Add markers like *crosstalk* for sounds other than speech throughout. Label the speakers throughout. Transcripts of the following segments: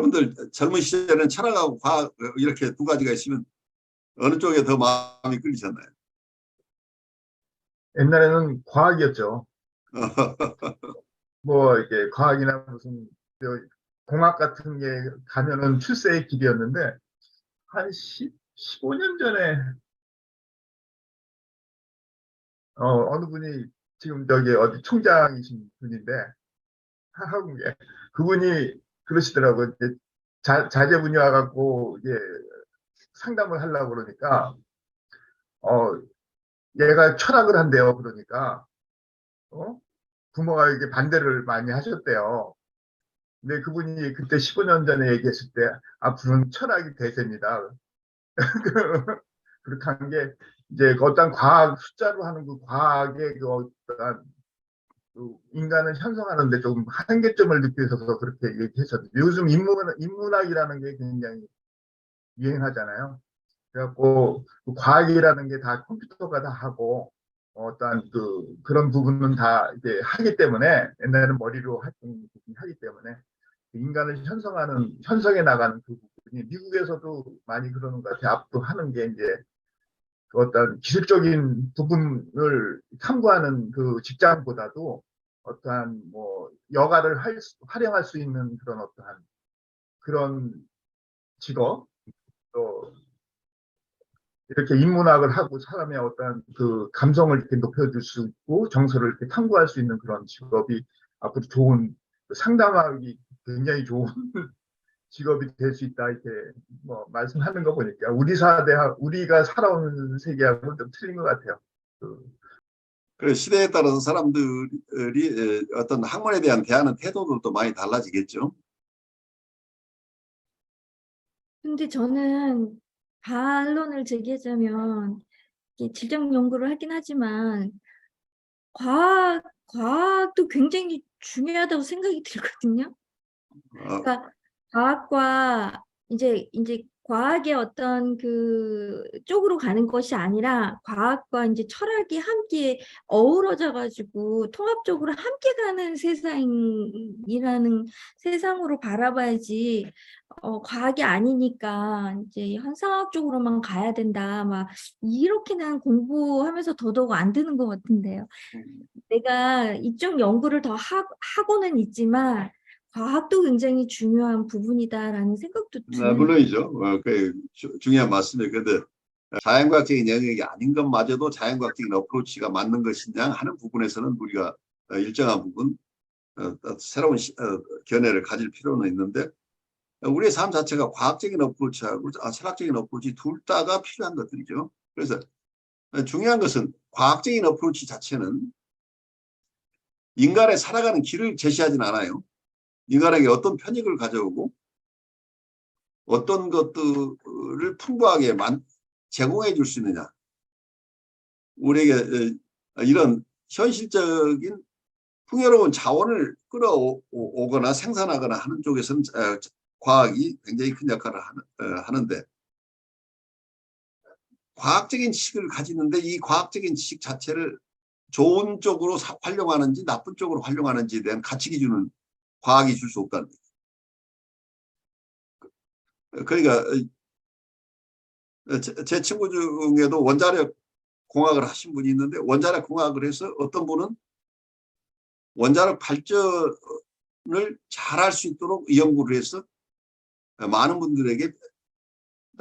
Speaker 1: 여러분들 젊은 시절에는 철학하고 과학 이렇게 두 가지가 있으면 어느 쪽에 더 마음이 끌리셨나요?
Speaker 2: 옛날에는 과학이었죠. *laughs* 뭐 이게 과학이나 무슨 저 공학 같은 게 가면은 출세의 길이었는데 한 10, 15년 전에 어, 어느 분이 지금 저기 어디 총장이신 분인데 한국에 그분이 그러시더라고요. 이제 자, 자제분이 와갖고 이제 상담을 하려고 그러니까 어 얘가 철학을 한대요. 그러니까 어? 부모가 이게 반대를 많이 하셨대요. 근데 그분이 그때 15년 전에 얘기했을 때 앞으로는 철학이 대세입니다. *laughs* 그렇게 한 게 이제 그 어떤 과학 숫자로 하는 그 과학의 그 어떤 그 인간을 형성하는데 좀 한계점을 느끼셔서 그렇게 얘기했었죠. 요즘 인문, 인문학이라는 게 굉장히 유행하잖아요. 그래갖고 그 과학이라는 게 다 컴퓨터가 다 하고 어떤 그 그런 부분은 다 이제 하기 때문에 옛날에는 머리로 했던 부분이 하기 때문에 인간을 형성하는 형성해 나가는 그 부분이 미국에서도 많이 그러는 것 같아요. 앞으로 하는 게 이제 그 어떤 기술적인 부분을 탐구하는 그 직장보다도 어떠한 뭐 여가를 할, 수- 활용할 수 있는 그런 어떠한 그런 직업 또 이렇게 인문학을 하고 사람의 어떤 그 감성을 이렇게 높여줄 수 있고 정서를 이렇게 탐구할 수 있는 그런 직업이 앞으로 좋은 상담하기 굉장히 좋은 *laughs* 직업이 될 수 있다 이렇게 뭐 말씀하는 거 보니까 우리 사대 우리가 살아오는 세계하고 좀 틀린 것 같아요. 그
Speaker 1: 그 시대에 따라서 사람들이 에, 어떤 학문에 대한 대하는 태도들도 많이 달라지겠죠.
Speaker 3: 근데 저는 반론을 제기하자면 질적 연구를 하긴 하지만 과학 과학도 굉장히 중요하다고 생각이 들거든요.
Speaker 1: 어,
Speaker 3: 그러니까 과학과 이제 이제 과학의 어떤 그 쪽으로 가는 것이 아니라 과학과 이제 철학이 함께 어우러져 가지고 통합적으로 함께 가는 세상이라는 세상으로 바라봐야지 어 과학이 아니니까 이제 현상학 쪽으로만 가야 된다 막 이렇게는 공부하면서 더더욱 안 되는 것 같은데요. 내가 이쪽 연구를 더 하, 하고는 있지만 과학도 굉장히 중요한 부분이다라는 생각도
Speaker 1: 아,
Speaker 3: 드는
Speaker 1: 물론이죠. 어, 그 주- 중요한 말씀이에요. 근데 자연과학적인 영역이 아닌 것마저도 자연과학적인 어프로치가 맞는 것이냐 하는 부분에서는 우리가 어, 일정한 부분 어, 어, 새로운 시- 어, 견해를 가질 필요는 있는데 어, 우리의 삶 자체가 과학적인 어프로치하고 아, 철학적인 어프로치 둘 다가 필요한 것들이죠. 그래서 어, 중요한 것은 과학적인 어프로치 자체는 인간의 살아가는 길을 제시하진 않아요. 인간에게 어떤 편익을 가져오고 어떤 것들을 풍부하게 만, 제공해 줄 수 있느냐. 우리에게 어, 이런 현실적인 풍요로운 자원을 끌어오거나 생산하거나 하는 쪽에서는 어, 과학이 굉장히 큰 역할을 하는, 어, 하는데 과학적인 지식을 가지는데 이 과학적인 지식 자체를 좋은 쪽으로 사- 활용하는지 나쁜 쪽으로 활용하는지에 대한 가치 기준은 과학이 줄 수 없다는 거예요. 그러니까 어, 제, 제 친구 중에도 원자력 공학을 하신 분이 있는데 원자력 공학을 해서 어떤 분은 원자력 발전을 잘할 수 있도록 연구를 해서 많은 분들에게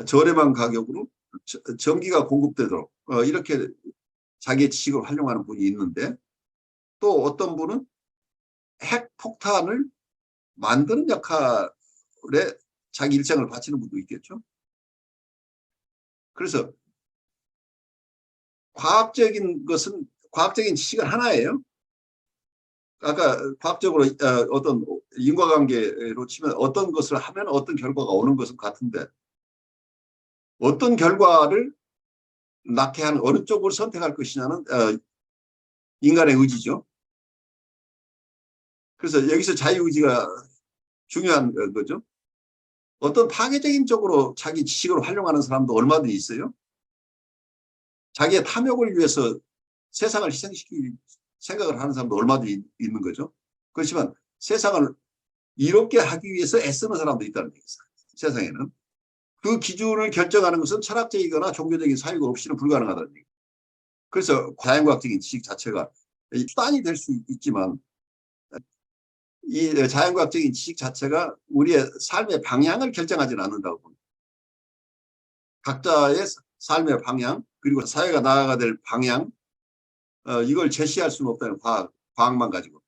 Speaker 1: 저렴한 가격으로 저- 전기가 공급되도록 어, 이렇게 자기의 지식을 활용하는 분이 있는데 또 어떤 분은 핵 폭탄을 만드는 역할에 자기 일생을 바치는 분도 있겠죠. 그래서 과학적인 것은 과학적인 지식은 하나예요. 아까 과학적으로 어, 어떤 인과관계로 치면 어떤 것을 하면 어떤 결과가 오는 것은 같은데 어떤 결과를 낳게 하는 어느 쪽을 선택할 것이냐는 어, 인간의 의지죠. 그래서 여기서 자유의지가 중요한 어, 거죠. 어떤 파괴적인 쪽으로 자기 지식을 활용하는 사람도 얼마든지 있어요. 자기의 탐욕을 위해서 세상을 희생시킬 생각을 하는 사람도 얼마든지 있- 있는 거죠. 그렇지만 세상을 이롭게 하기 위해서 애쓰는 사람도 있다는 얘기죠. 세상에는. 그 기준을 결정하는 것은 철학적이거나 종교적인 사유가 없이는 불가능하다는 얘기. 그래서 자연과학적인 지식 자체가 이 수단이 될 수 있지만 이 자연과학적인 지식 자체가 우리의 삶의 방향을 결정하지는 않는다고 봅니다. 각자의 삶의 방향 그리고 사회가 나아가야 될 방향 어, 이걸 제시할 수는 없다는 과학, 과학만 가지고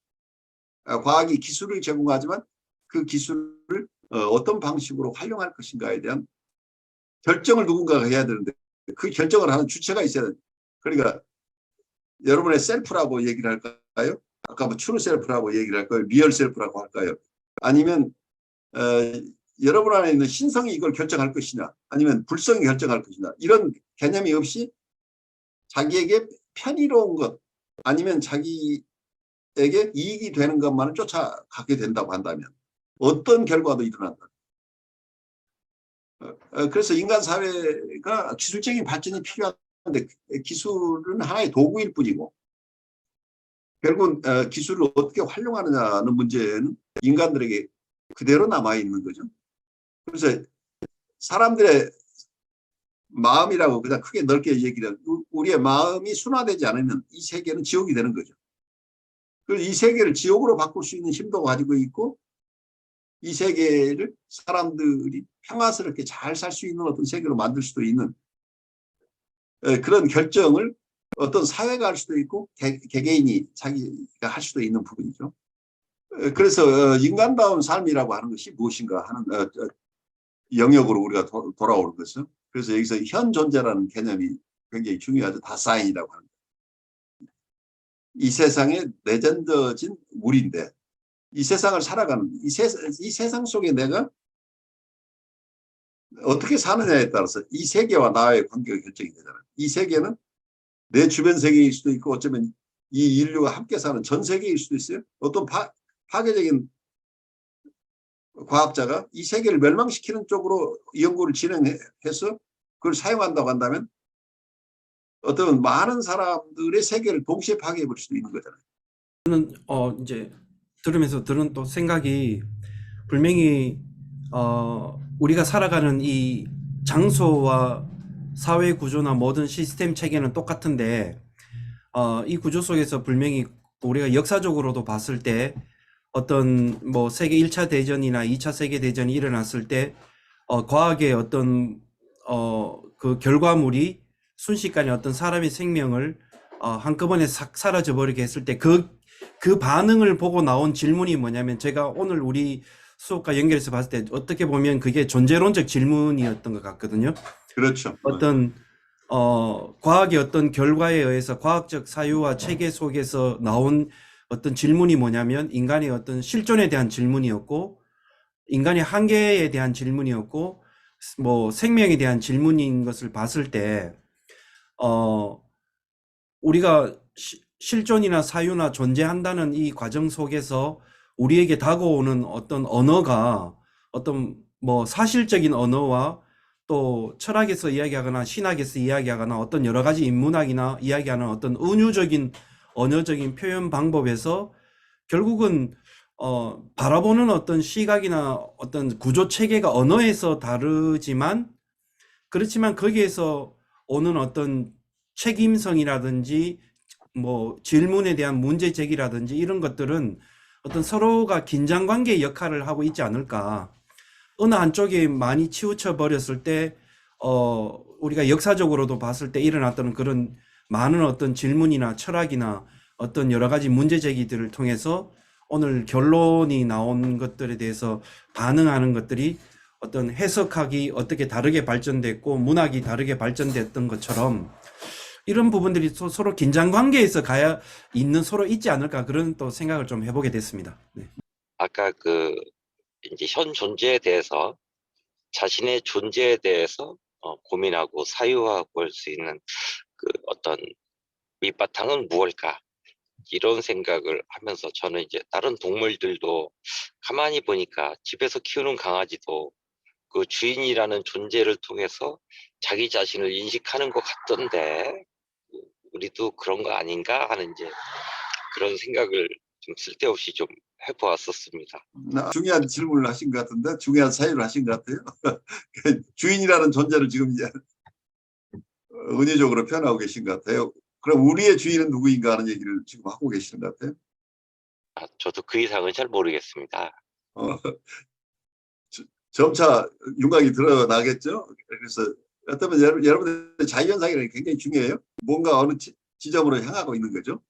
Speaker 1: 어, 과학이 기술을 제공하지만 그 기술을 어, 어떤 방식으로 활용할 것인가에 대한 결정을 누군가가 해야 되는데 그 결정을 하는 주체가 있어야 돼. 그러니까 여러분의 셀프라고 얘기를 할까요? 아까 뭐 트루 셀프라고 얘기를 할까요? 리얼 셀프라고 할까요? 아니면 어, 여러분 안에 있는 신성이 이걸 결정할 것이냐 아니면 불성이 결정할 것이냐 이런 개념이 없이 자기에게 편의로운 것 아니면 자기에게 이익이 되는 것만을 쫓아가게 된다고 한다면 어떤 결과도 일어난다. 어, 어, 그래서 인간 사회가 기술적인 발전이 필요한데 기술은 하나의 도구일 뿐이고 결국은 어, 기술을 어떻게 활용하느냐는 문제는 인간들에게 그대로 남아 있는 거죠. 그래서 사람들의 마음이라고 그냥 크게 넓게 얘기를 우- 우리의 마음이 순화되지 않으면 이 세계는 지옥이 되는 거죠. 그래서 이 세계를 지옥으로 바꿀 수 있는 힘도 가지고 있고 이 세계를 사람들이 평화스럽게 잘 살 수 있는 어떤 세계로 만들 수도 있는 에, 그런 결정을 어떤 사회가 할 수도 있고 개, 개개인이 자기가 할 수도 있는 부분이죠. 에, 그래서 어, 인간다운 삶이라고 하는 것이 무엇인가 하는 어, 어, 영역으로 우리가 도, 돌아오는 거죠. 그래서 여기서 현 존재라는 개념이 굉장히 중요하죠. 다 사인이라고 합니다. 이 세상에 내전져진 우리인데 이 세상을 살아가는 이, 세, 이 세상 속에 내가 어떻게 사느냐에 따라서 이 세계와 나의 관계가 결정이 되잖아요. 이 세계는 내 주변 세계일 수도 있고 어쩌면 이 인류가 함께 사는 전 세계일 수도 있어요. 어떤 파, 파괴적인 과학자가 이 세계를 멸망시키는 쪽으로 연구를 진행해서 그걸 사용한다고 한다면 어떤 많은 사람들의 세계를 동시에 파괴해 볼 수도 있는 거잖아요.
Speaker 4: 저는 어 이제 들으면서 들은 또 생각이 분명히 어 우리가 살아가는 이 장소와 사회 구조나 모든 시스템 체계는 똑같은데 어 이 구조 속에서 분명히 우리가 역사적으로도 봤을 때 어떤 뭐 세계 1차 대전이나 2차 세계 대전이 일어났을 때 어 과학의 어떤 어 그 결과물이 순식간에 어떤 사람의 생명을 어 한꺼번에 싹 사라져 버리게 했을 때 그 그 반응을 보고 나온 질문이 뭐냐면 제가 오늘 우리 수업과 연결해서 봤을 때 어떻게 보면 그게 존재론적 질문이었던 것 같거든요.
Speaker 1: 그렇죠.
Speaker 4: 어떤 어 과학의 어떤 결과에 의해서 과학적 사유와 체계 속에서 나온 어떤 질문이 뭐냐면 인간의 어떤 실존에 대한 질문이었고 인간의 한계에 대한 질문이었고 뭐 생명에 대한 질문인 것을 봤을 때 어 우리가 시- 실존이나 사유나 존재한다는 이 과정 속에서 우리에게 다가오는 어떤 언어가 어떤 뭐 사실적인 언어와 또 철학에서 이야기하거나 신학에서 이야기하거나 어떤 여러 가지 인문학이나 이야기하는 어떤 은유적인 언어적인 표현 방법에서 결국은 어 바라보는 어떤 시각이나 어떤 구조 체계가 언어에서 다르지만 그렇지만 거기에서 오는 어떤 책임성이라든지 뭐 질문에 대한 문제 제기라든지 이런 것들은 어떤 서로가 긴장 관계의 역할을 하고 있지 않을까. 어느 한쪽이 많이 치우쳐 버렸을 때, 어, 우리가 역사적으로도 봤을 때 일어났던 그런 많은 어떤 질문이나 철학이나 어떤 여러 가지 문제 제기들을 통해서 오늘 결론이 나온 것들에 대해서 반응하는 것들이 어떤 해석하기 어떻게 다르게 발전됐고 문학이 다르게 발전됐던 것처럼 이런 부분들이 서- 서로 긴장 관계에서 가야 있는 서로 있지 않을까 그런 또 생각을 좀 해보게 됐습니다. 네.
Speaker 5: 아까 그 이제 현 존재에 대해서 자신의 존재에 대해서 어, 고민하고 사유화해 볼수 있는 그 어떤 밑바탕은 무엇일까 이런 생각을 하면서 저는 이제 다른 동물들도 가만히 보니까 집에서 키우는 강아지도 그 주인이라는 존재를 통해서 자기 자신을 인식하는 것 같던데 우리도 그런 거 아닌가 하는 이제 그런 생각을 좀 쓸데없이 좀 해보았었습니다.
Speaker 1: 나- 중요한 질문을 하신 것 같은데 중요한 사유를 하신 것 같아요. *laughs* 그 주인이라는 존재를 지금 이제 은유적으로 표현하고 계신 것 같아요. 그럼 우리의 주인은 누구인가 하는 얘기를 지금 하고 계시는 것 같아요.
Speaker 5: 아, 저도 그 이상은 잘 모르겠습니다.
Speaker 1: 어, *laughs* 저- 점차 윤곽이 드러나겠죠. 그래서 어쩌면 여러분, 여러분의 자유현상이라는 게 굉장히 중요해요. 뭔가 어느 지, 지점으로 향하고 있는 거죠.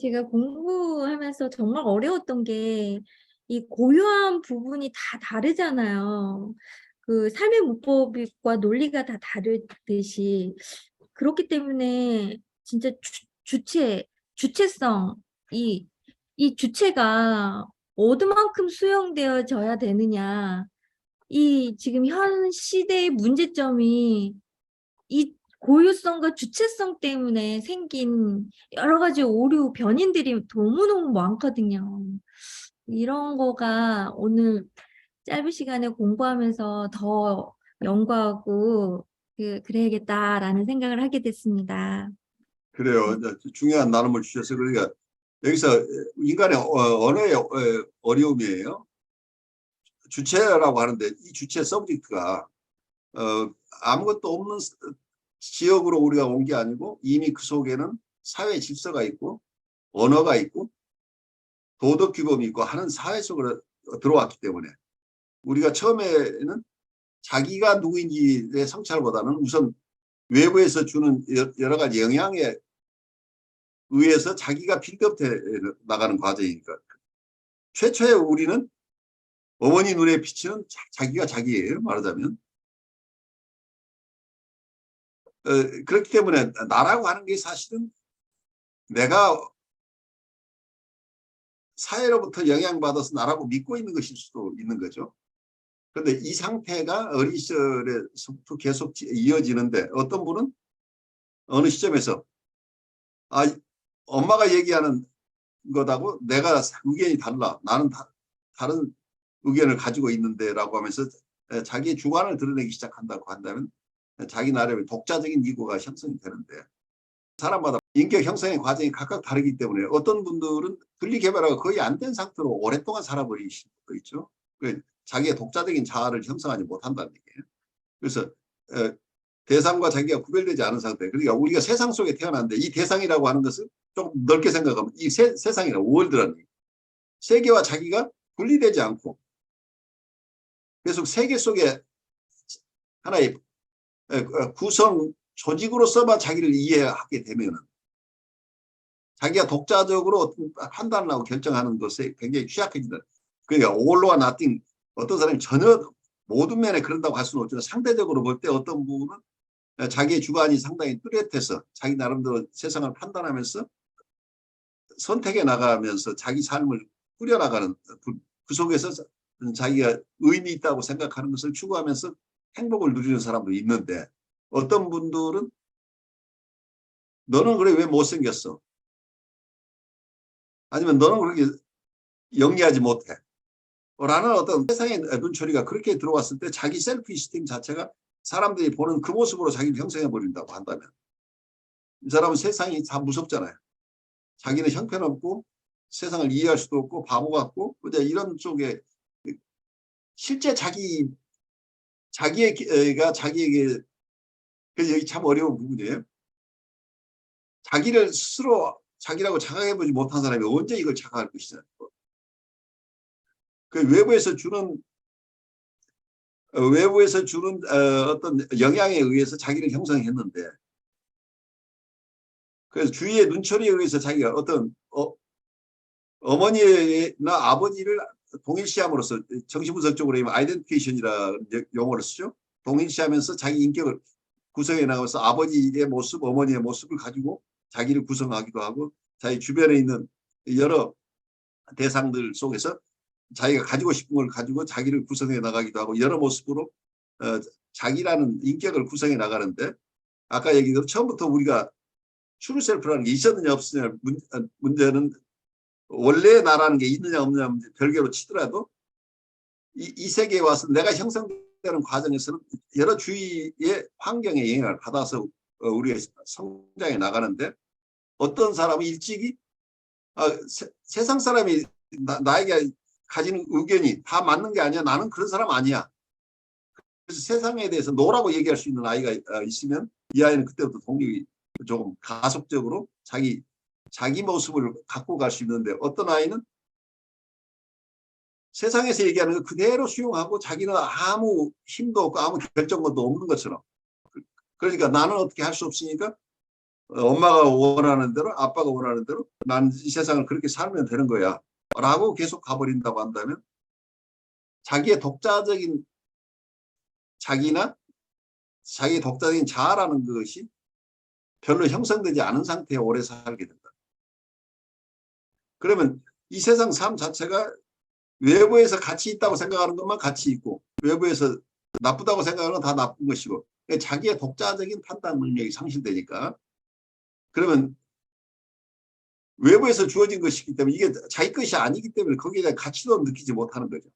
Speaker 3: 제가 공부하면서 정말 어려웠던 게 이 고유한 부분이 다 다르잖아요. 그 삶의 문법과 논리가 다 다르듯이 그렇기 때문에 진짜 주, 주체, 주체성, 이, 이 주체가 어디만큼 수용되어져야 되느냐. 이 지금 현 시대의 문제점이 이 고유성과 주체성 때문에 생긴 여러 가지 오류, 변인들이 너무너무 많거든요. 이런 거가 오늘 짧은 시간에 공부하면서 더 연구하고 그, 그래야겠다라는 생각을 하게 됐습니다.
Speaker 1: 그래요. 이제 중요한 나눔을 주셔서 그러니까 여기서 인간의 어, 언어의 어, 어려움이에요. 주체라고 하는데 이 주체 서브젝트가 어, 아무것도 없는 스- 지역으로 우리가 온 게 아니고 이미 그 속에는 사회 질서가 있고 언어가 있고 도덕 규범이 있고 하는 사회 속으로 들어왔기 때문에 우리가 처음에는 자기가 누구인지의 성찰보다는 우선 외부에서 주는 여- 여러 가지 영향에 의해서 자기가 빌드업돼 나가는 과정이니까. 최초에 우리는 어머니 눈에 비치는 자- 자기가 자기예요 말하자면 어, 그렇기 때문에 나라고 하는 게 사실은 내가 사회로부터 영향받아서 나라고 믿고 있는 것일 수도 있는 거죠. 그런데 이 상태가 어린 시절에서부터 계속 지- 이어지는데 어떤 분은 어느 시점에서 아 엄마가 얘기하는 것하고 내가 의견이 달라 나는 다, 다른 의견을 가지고 있는데라고 하면서 에, 자기의 주관을 드러내기 시작한다고 한다면 자기 나름의 독자적인 이고가 형성이 되는데 사람마다 인격 형성의 과정이 각각 다르기 때문에 어떤 분들은 분리 개발화가 거의 안 된 상태로 오랫동안 살아버리신 분도 있죠. 그 자기의 독자적인 자아를 형성하지 못한다는 얘기예요. 그래서 에, 대상과 자기가 구별되지 않은 상태. 그러니까 우리가 세상 속에 태어났는데 이 대상이라고 하는 것을 좀 넓게 생각하면 이 세, 세상이라 월드라는 얘기예요. 세계와 자기가 분리되지 않고 계속 세계 속에 하나의 에, 어, 구성 조직으로서만 자기를 이해하게 되면은 자기가 독자적으로 판단을 하고 결정하는 것에 굉장히 취약해진다. 그러니까 올로와 나띵 어떤 사람이 전혀 모든 면에 그런다고 할 수는 없지만 상대적으로 볼 때 어떤 부분은 자기의 주관이 상당히 뚜렷해서 자기 나름대로 세상을 판단하면서 선택해 나가면서 자기 삶을 꾸려나가는 그- 그 속에서 자기가 의미 있다고 생각하는 것을 추구하면서 행복을 누리는 사람도 있는데 어떤 분들은 너는 그래 왜 못생겼어? 아니면 너는 그렇게 영리하지 못해. 라는 어떤 세상의 눈초리가 그렇게 들어왔을 때 자기 셀프 이스팀 자체가 사람들이 보는 그 모습으로 자기를 형성해 버린다고 한다면 이 사람은 세상이 다 무섭잖아요. 자기는 형편없고 세상을 이해할 수도 없고 바보 같고 이런 쪽에 실제 자기 자기가 자기에게 그 여기 참 어려운 부분이에요. 자기를 스스로 자기라고 자각해보지 못한 사람이 언제 이걸 자각할 것이냐. 그 외부에서 주는 어, 외부에서 주는 어, 어떤 영향에 의해서 자기를 형성했는데 그래서 주위의 눈초리에 의해서 자기가 어떤 어, 어머니나 아버지를 동일시함으로써 정신분석적으로 하면 아이덴티케이션이라는 용어를 쓰죠. 동일시하면서 자기 인격을 구성해 나가서 아버지의 모습, 어머니의 모습을 가지고 자기를 구성하기도 하고 자기 주변에 있는 여러 대상들 속에서 자기가 가지고 싶은 걸 가지고 자기를 구성해 나가기도 하고 여러 모습으로 어, 자기라는 인격을 구성해 나가는데 아까 얘기대로 처음부터 우리가 추루셀프라는 게 있었느냐 없었느냐 문, 어, 문제는 원래 나라는 게 있느냐 없느냐 문제 별개로 치더라도 이, 이 세계에 와서 내가 형성되는 과정에서는 여러 주위의 환경의 영향을 받아서 어, 우리가 성장해 나가는데 어떤 사람은 일찍이 아, 세, 세상 사람이 나, 나에게 가지는 의견이 다 맞는 게 아니야. 나는 그런 사람 아니야. 그래서 세상에 대해서 노라고 얘기할 수 있는 아이가 어, 있으면 이 아이는 그때부터 독립이 조금 가속적으로 자기 자기 모습을 갖고 갈 수 있는데 어떤 아이는 세상에서 얘기하는 거 그대로 수용하고 자기는 아무 힘도 없고 아무 결정권도 없는 것처럼 그러니까 나는 어떻게 할 수 없으니까 어, 엄마가 원하는 대로 아빠가 원하는 대로 난 이 세상을 그렇게 살면 되는 거야 라고 계속 가버린다고 한다면 자기의 독자적인 자기나 자기의 독자적인 자아라는 것이 별로 형성되지 않은 상태에 오래 살게 된다. 그러면 이 세상 삶 자체가 외부에서 가치 있다고 생각하는 것만 가치 있고 외부에서 나쁘다고 생각하는 건 다 나쁜 것이고 자기의 독자적인 판단 능력이 상실되니까 그러면 외부에서 주어진 것이기 때문에 이게 자기 것이 아니기 때문에 거기에 대한 가치도 느끼지 못하는 거죠.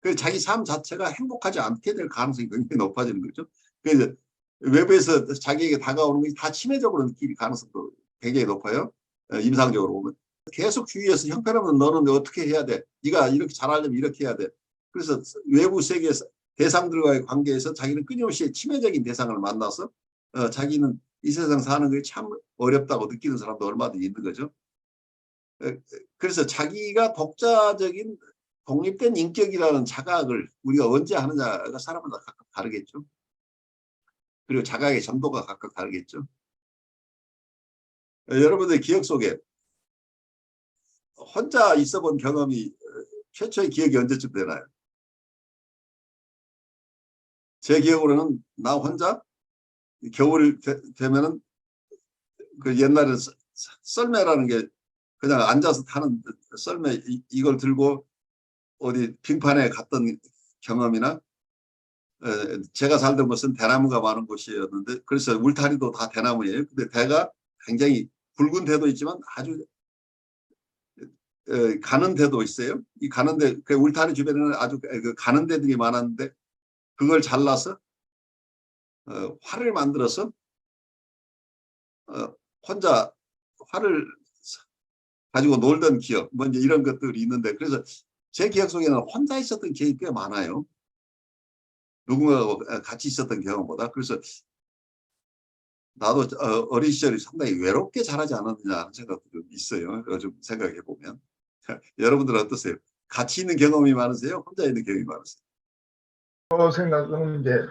Speaker 1: 그래서 자기 삶 자체가 행복하지 않게 될 가능성이 굉장히 높아지는 거죠. 그래서 외부에서 자기에게 다가오는 것이 다 침해적으로 느낄 가능성도 굉장히 높아요. 어, 임상적으로 보면. 계속 주위에서 형편없는 너는 어떻게 해야 돼? 네가 이렇게 잘하려면 이렇게 해야 돼. 그래서 외부 세계 대상들과의 관계에서 자기는 끊임없이 침해적인 대상을 만나서 어, 자기는 이 세상 사는 게 참 어렵다고 느끼는 사람도 얼마든지 있는 거죠. 에, 에, 그래서 자기가 독자적인 독립된 인격이라는 자각을 우리가 언제 하느냐가 사람마다 각각 다르겠죠. 그리고 자각의 정도가 각각 다르겠죠. 에, 여러분들 기억 속에 혼자 있어 본 경험이 어, 최초의 기억이 언제쯤 되나요? 제 기억으로는 나 혼자 겨울이 되, 되면은 그 옛날에 썰- 썰매라는 게 그냥 앉아서 타는 썰매 이, 이걸 들고 어디 빙판에 갔던 경험이나 에, 제가 살던 곳은 대나무가 많은 곳이었는데 그래서 울타리도 다 대나무예요. 근데 대가 굉장히 붉은 대도 있지만 아주 에, 가는 데도 있어요. 이 가는 데, 그 울타리 주변에는 아주 그 가는 데들이 많았는데 그걸 잘라서 어, 활을 만들어서 어, 혼자 활을 가지고 놀던 기억, 뭐 이제 이런 것들이 있는데 그래서 제 기억 속에는 혼자 있었던 기억이 꽤 많아요. 누군가하고 같이 있었던 경험보다 그래서 나도 어, 어린 시절이 상당히 외롭게 자라지 않았느냐 하는 생각도 좀 있어요. 요즘 생각해 보면 *laughs* 여러분들은 어떠세요? 같이 있는 경험이 많으세요? 혼자 있는 경험이 많으세요?
Speaker 2: 저 생각은 이제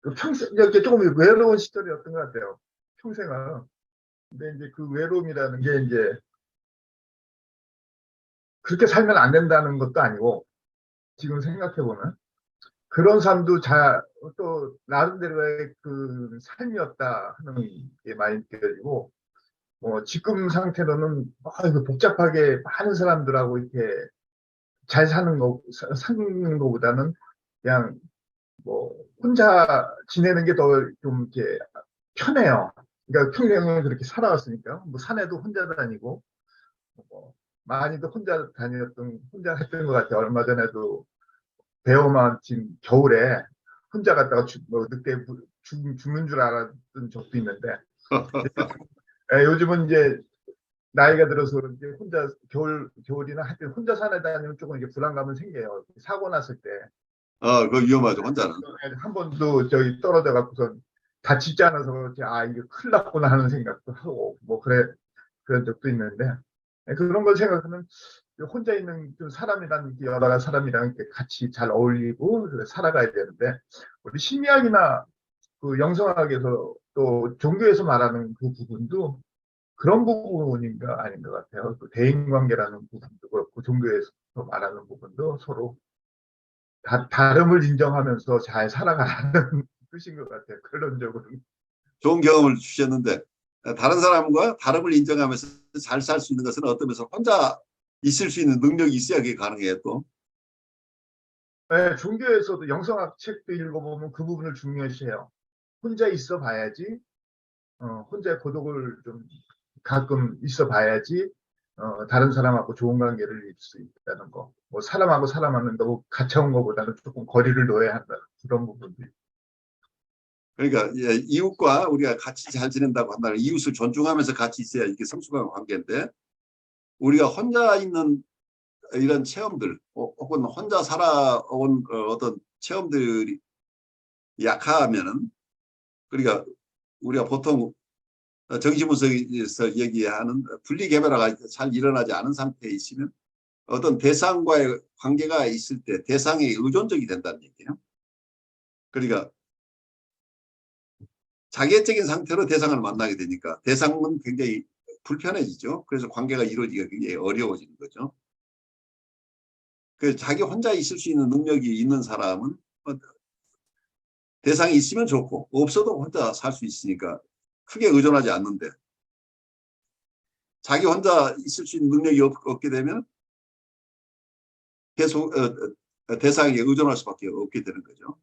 Speaker 2: 그 평생 이렇게 조금 외로운 시절이었던 것 같아요. 평생은. 근데 이제 그 외로움이라는 게 이제 그렇게 살면 안 된다는 것도 아니고 지금 생각해 보면 그런 삶도 자, 또 나름대로의 그 삶이었다 하는 게 많이 느껴지고 뭐 지금 상태로는 아, 이거 복잡하게 많은 사람들하고 이렇게 잘 사는 거 사- 사는 거보다는 그냥 뭐 혼자 지내는 게 더 좀 이렇게 편해요. 그러니까 평생을 그렇게 살아왔으니까 뭐 산에도 혼자 다니고 뭐 많이도 혼자 다녔던 혼자 했던 것 같아요. 얼마 전에도 배우만 지금 겨울에 혼자 갔다가 죽, 뭐 늑대 부- 죽, 죽는 줄 알았던 적도 있는데 *laughs* 예, 요즘은 이제 나이가 들어서 이제 혼자 겨울 겨울이나 하여튼 혼자 산에 다니면 조금 이게 불안감은 생겨요. 사고 났을 때
Speaker 1: 어, 그거 위험하죠, 혼자는.
Speaker 2: 한 번도 저기 떨어져 갖고선 다치지 않아서 그렇지 아 이게 큰일 났구나 하는 생각도 하고 뭐 그래 그런 적도 있는데 예, 그런 걸 생각하면 혼자 있는 좀 사람이란 여러 사람이랑 같이 잘 어울리고 살아가야 되는데 우리 심리학이나 그 영성학에서 또 종교에서 말하는 그 부분도 그런 부분인가 아닌 것 같아요. 그 대인관계라는 부분도 그렇고 종교에서 말하는 부분도 서로 다, 다름을 인정하면서 잘 살아가는 *laughs* 뜻인 것 같아요. 결론적으로.
Speaker 1: 좋은 경험을 주셨는데 어, 다른 사람과 다름을 인정하면서 잘 살 수 있는 것은 어떤 면에서 혼자 있을 수 있는 능력이 있어야 그게 가능해요 또.
Speaker 2: 네, 종교에서도 영성학 책도 읽어보면 그 부분을 중요시해요. 혼자 있어 봐야지, 어, 혼자 고독을 좀 가끔 있어 봐야지, 어, 다른 사람하고 좋은 관계를 이룰 수 있다는 거. 뭐, 사람하고 사람 만난다고 갇혀온 것보다는 조금 거리를 놓아야 한다. 그런 부분도 있고.
Speaker 1: 그러니까 예, 이웃과 우리가 같이 잘 지낸다고 한다면 이웃을 존중하면서 같이 있어야 이게 성숙한 관계인데 우리가 혼자 있는 이런 체험들 어, 혹은 혼자 살아온 어, 어떤 체험들이 약하면은 그러니까 우리가 보통 정신분석에서 얘기하는 분리개별화가 잘 일어나지 않은 상태에 있으면 어떤 대상과의 관계가 있을 때 대상에 의존적이 된다는 얘기예요. 그러니까 자기애적인 상태로 대상을 만나게 되니까 대상은 굉장히 불편해지죠. 그래서 관계가 이루어지기가 굉장히 어려워지는 거죠. 그 자기 혼자 있을 수 있는 능력이 있는 사람은 어, 대상이 있으면 좋고 없어도 혼자 살 수 있으니까 크게 의존하지 않는데 자기 혼자 있을 수 있는 능력이 없, 없게 되면 계속 어, 어, 대상에게 의존할 수밖에 없게 되는 거죠.